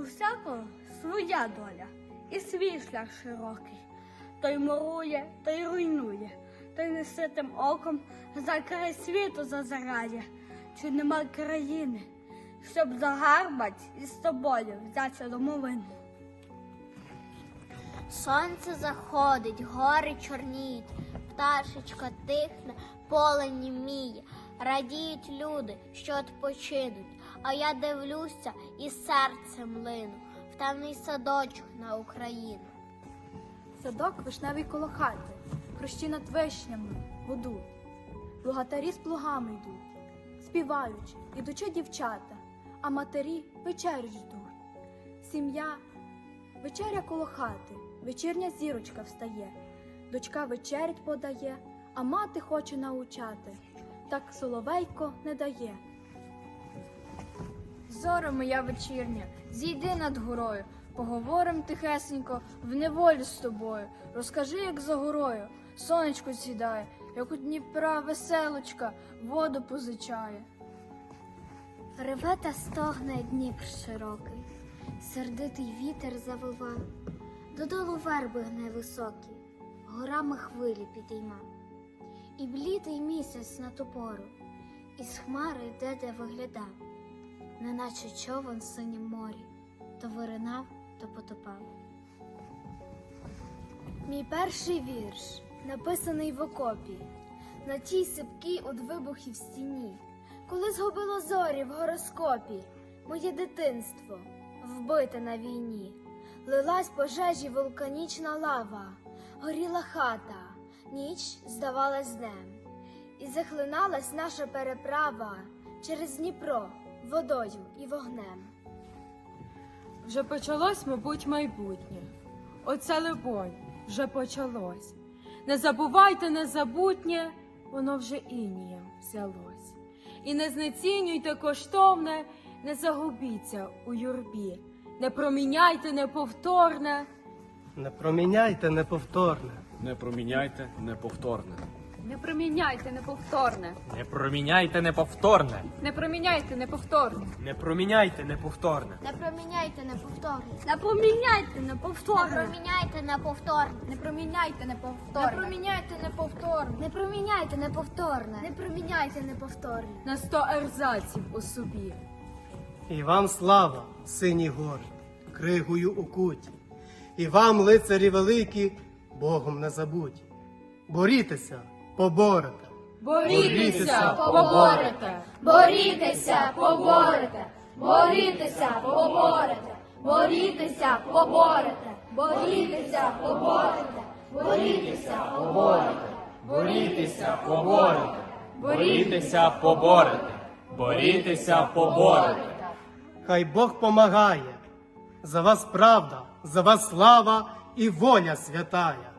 всякого своя доля і свій шлях широкий. Той мурує, той руйнує, той неситим оком за край світу зазирає, чи нема країни, щоб загарбать із тобою взяться домовину. Сонце заходить, гори чорніють, пташечка тихне, поле німіє. Радіють люди, що відпочинуть, а я дивлюся і серцем лину в темний садочок на Україну. Садок вишневий коло хати, хрущі над вишнями гудуть. Плугатарі з плугами йдуть, співаючи, ідучи дівчата, а матері вечерю ждуть. Сім'я, вечеря коло хати, вечірня зірочка встає, дочка вечерять подає, а мати хоче научати, так соловейко не дає. Зоро моя вечірня, зійди над горою, поговорим тихесенько в неволі з тобою. Розкажи, як за горою сонечко сідає, як у Дніпра веселочка воду позичає. Реве та стогне Дніпр широкий, сердитий вітер завива, додолу верби гне високі, горами хвилі підійма. І блідий місяць на ту пору, із хмари йде, де виглядав, неначе човен в синім морі, то виринав, то потопав. Мій перший вірш, написаний в окопі, на тій сипкій од вибухів стіні, коли згубило зорі в гороскопі, моє дитинство вбите на війні, лилась пожежі вулканічна лава, горіла хата, ніч здавалась днем, і захлиналась наша переправа через Дніпро водою і вогнем. Вже почалось, мабуть, майбутнє. Оце либонь, вже почалось. Не забувайте незабутнє, воно вже інієм взялось. І не знецінюйте коштовне, не загубіться у юрбі, не проміняйте неповторне. Не проміняйте неповторне. Не проміняйте неповторне. Не проміняйте неповторне, Не проміняйте неповторне. не проміняйте неповторне. Не проміняйте неповторне. Не проміняйте неповторне, Не проміняйте не неповторне. проміняйте неповторне, Не проміняйте неповторне. Не проміняйте неповторне. не проміняйте неповторне. Не проміняйте неповторне. на сто ерзаців у собі. І вам слава, сині гори, кригою укуті, і вам, лицарі великі, Богом не забуті. Борітеся, поборете. Борітеся, поборете! Борітеся, поборете! Борітеся, поборете! Борітеся, поборете! Борітеся, поборете! Борітеся, поборете! Борітеся, поборете. Борітеся, поборете. Борітеся, поборете. Хай Бог помагає. За вас правда, за вас слава і воля святая.